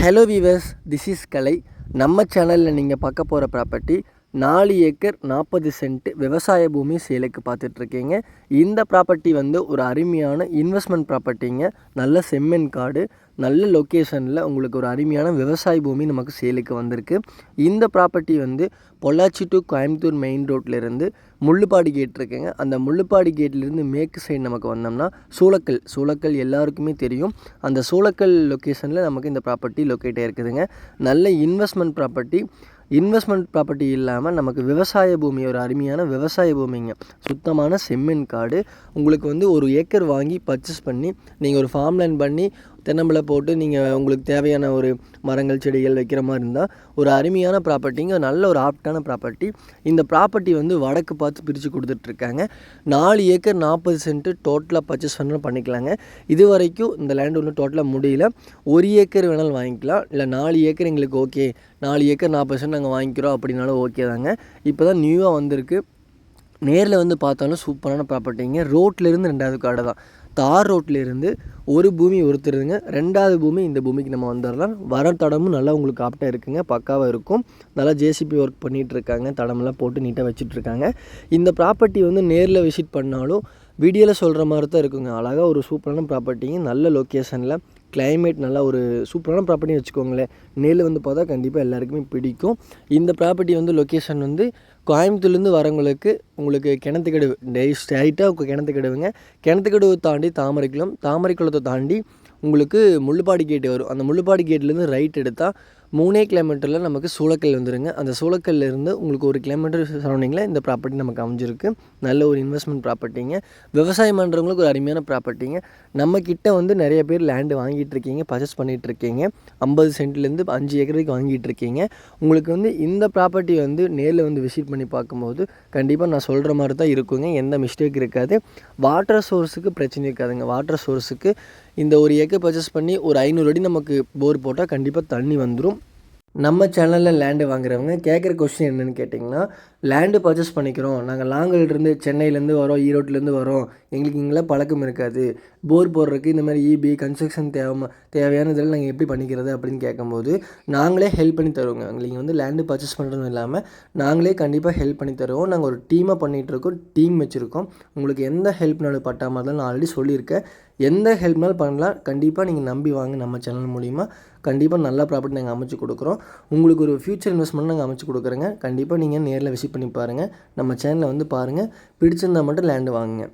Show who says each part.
Speaker 1: Hello viewers this is Kalai நம்ம சேனலில் நீங்கள் பார்க்க போகிற ப்ராப்பர்ட்டி நாலு ஏக்கர் நாற்பது சென்ட் விவசாய பூமி சேலுக்கு பார்த்துட்ருக்கீங்க. இந்த ப்ராப்பர்ட்டி வந்து ஒரு அருமையான இன்வெஸ்ட்மெண்ட் ப்ராப்பர்ட்டிங்க நல்ல செம்மண் காடு நல்ல லொக்கேஷனில் உங்களுக்கு ஒரு அருமையான விவசாய பூமி நமக்கு சேலுக்கு வந்திருக்கு. இந்த ப்ராப்பர்ட்டி வந்து பொள்ளாச்சி டு கோயம்புத்தூர் மெயின் ரோட்லேருந்து முள்ளுப்பாடி கேட் இருக்குங்க அந்த முள்ளுப்பாடி கேட்லேருந்து மேற்கு சைடு நமக்கு வந்தோம்னா சூளக்கல் சூளக்கல் எல்லாருக்குமே தெரியும். அந்த சூளக்கல் லொக்கேஷனில் நமக்கு இந்த ப்ராப்பர்ட்டி லொக்கேட் ஆகிருக்குதுங்க நல்ல இன்வெஸ்ட்மெண்ட் ப்ராப்பர்ட்டி இன்வெஸ்ட்மெண்ட் ப்ராப்பர்ட்டி இல்லாமல் நமக்கு விவசாய பூமி ஒரு அருமையான விவசாய பூமிங்க. சுத்தமான செம்மண் காடு. உங்களுக்கு வந்து ஒரு ஏக்கர் வாங்கி பர்ச்சேஸ் பண்ணி நீங்கள் ஒரு ஃபார்ம் லேண்ட் பண்ணி தென்னம்பிள்ளை போட்டு நீங்கள் உங்களுக்கு தேவையான ஒரு மரங்கள் செடிகள் வைக்கிற மாதிரி இருந்தால் ஒரு அருமையான ப்ராப்பர்ட்டிங்க நல்ல ஒரு ஆப்டான ப்ராப்பர்ட்டி இந்த ப்ராப்பர்ட்டி வந்து வடக்கு பார்த்து பிரித்து கொடுத்துட்ருக்காங்க. நாலு ஏக்கர் நாற்பது சென்ட்டு டோட்டலாக பர்ச்சேஸ் பண்ணாலும் பண்ணிக்கலாங்க. இது வரைக்கும் இந்த லேண்ட் ஒன்றும் டோட்டலாக முடியல. ஒரு ஏக்கர் வேணாலும் வாங்கிக்கலாம். இல்லை நாலு ஏக்கர் எங்களுக்கு ஓகே நாலு ஏக்கர் நாற்பது சென்ட் நாங்கள் வாங்கிக்கிறோம் அப்படின்னாலும் ஓகே தாங்க. இப்போ தான் நியூவாக வந்திருக்கு. நேரில் வந்து பார்த்தாலும் சூப்பரான ப்ராப்பர்ட்டிங்க ரோட்லேருந்து ரெண்டாவது காடை தான் தார் ரோட்லேருந்து ஒரு பூமி ஒருத்தருங்க ரெண்டாவது பூமி இந்த பூமிக்கு நம்ம வந்துடலாம் வர தடமும் நல்லா உங்களுக்கு ஆப்டாக இருக்குங்க. பக்காவாக இருக்கும். நல்லா ஜேசிபி ஒர்க் பண்ணிகிட்ருக்காங்க தடமெல்லாம் போட்டு நீட்டாக வச்சுட்ருக்காங்க இந்த ப்ராப்பர்ட்டி வந்து நேரில் விசிட் பண்ணாலும் வீடியோவில் சொல்கிற மாதிரி தான் இருக்குங்க. அழகாக ஒரு சூப்பரான ப்ராப்பர்ட்டிங்க நல்ல லொக்கேஷனில் கிளைமேட் நல்லா ஒரு சூப்பரான ப்ராப்பர்ட்டி வச்சுக்கோங்களேன். நேரில் வந்து பார்த்தா கண்டிப்பாக எல்லாருக்குமே பிடிக்கும். இந்த ப்ராப்பர்ட்டி வந்து லொக்கேஷன் வந்து கோயம்புத்தூர்லேருந்து வரவங்களுக்கு உங்களுக்கு கிணத்துக்கடவு டே ஸ்ட்ரைட்டாக கிணத்துக்கடவுங்க. கிணத்துக்கடவு தாண்டி தாமரைக்குளம் தாமரைக்குளத்தை தாண்டி உங்களுக்கு முள்ளுப்பாடி கேட்டு வரும். அந்த முள்ளுப்பாடி கேட்லேருந்து ரைட் எடுத்தால் மூணே கிலோமீட்டரில் நமக்கு சூளக்கல் வந்துடுங்க அந்த சூளக்கல்லேருந்து உங்களுக்கு ஒரு கிலோமீட்டர் சரௌண்டிங்கில் இந்த ப்ராப்பர்ட்டி நமக்கு அமைஞ்சிருக்கு. நல்ல ஒரு இன்வெஸ்ட்மெண்ட் ப்ராப்பர்ட்டிங்க விவசாயம் பண்ணுறவங்களுக்கு ஒரு அருமையான ப்ராப்பர்ட்டிங்க நம்ம கிட்ட வந்து நிறைய பேர் லேண்டு வாங்கிட்டு இருக்கீங்க பர்ச்சேஸ் பண்ணிகிட்டு இருக்கீங்க. ஐம்பது சென்ட்லேருந்து அஞ்சு ஏக்கர் வரைக்கும் வாங்கிட்டு இருக்கீங்க. உங்களுக்கு வந்து இந்த ப்ராப்பர்ட்டி வந்து நேரில் வந்து விசிட் பண்ணி பார்க்கும்போது கண்டிப்பாக நான் சொல்கிற மாதிரி தான் இருக்குங்க. எந்த மிஸ்டேக் இருக்காது. வாட்டர் சோர்ஸுக்கு பிரச்சனை இருக்காதுங்க. வாட்டர் சோர்ஸுக்கு இந்த ஒரு ஏக்கர் பர்ச்சேஸ் பண்ணி ஒரு ஐநூறு அடி நமக்கு போர் போட்டால் கண்டிப்பாக தண்ணி வந்துடும் நம்ம சேனலில் லேண்டு வாங்குறவங்க கேட்குற கொஸ்டின் என்னென்னு கேட்டிங்கன்னா லேண்டு பர்ச்சேஸ் பண்ணிக்கிறோம். நாங்கள் லாங்கிலிருந்து சென்னையிலேருந்து வரோம் ஈரோட்டிலேருந்து வரோம். எங்களுக்கு இங்கெல்லாம் பழக்கம் இருக்காது. போர் போடுறதுக்கு இந்த மாதிரி இபி கன்ஸ்ட்ரக்ஷன் தேவை தேவையான இதெல்லாம் நாங்கள் எப்படி பண்ணிக்கிறது அப்படின்னு கேட்கும்போது நாங்களே ஹெல்ப் பண்ணி தருவோங்க. நீங்கள் வந்து லேண்டு பர்ச்சேஸ் பண்ணுறதும் இல்லாமல் நாங்களே கண்டிப்பாக ஹெல்ப் பண்ணி தருவோம். நாங்கள் ஒரு டீமாக பண்ணிகிட்ருக்கோம் டீம் வச்சுருக்கோம். உங்களுக்கு எந்த ஹெல்ப்னாலும் பட்டாமல் தான் நான் ஆல்ரெடி சொல்லியிருக்கேன். எந்த ஹெல்ப்னாலும் பண்ணலாம். கண்டிப்பாக நீங்கள் நம்பி வாங்க நம்ம சேனல் மூலிமா கண்டிப்பாக நல்ல ப்ராப்பர்ட்டி நாங்கள் அமைச்சு கொடுக்குறோம். உங்களுக்கு ஒரு ஃப்யூச்சர் இன்வெஸ்ட்மெண்ட் நாங்கள் அமைச்சு கொடுக்குறேங்க. கண்டிப்பாக நீங்கள் நேரில் விசிட் பண்ணி பாருங்கள் நம்ம சேனலை வந்து பாருங்கள் பிடிச்சிருந்தால் மட்டும் லேண்டு வாங்குங்க.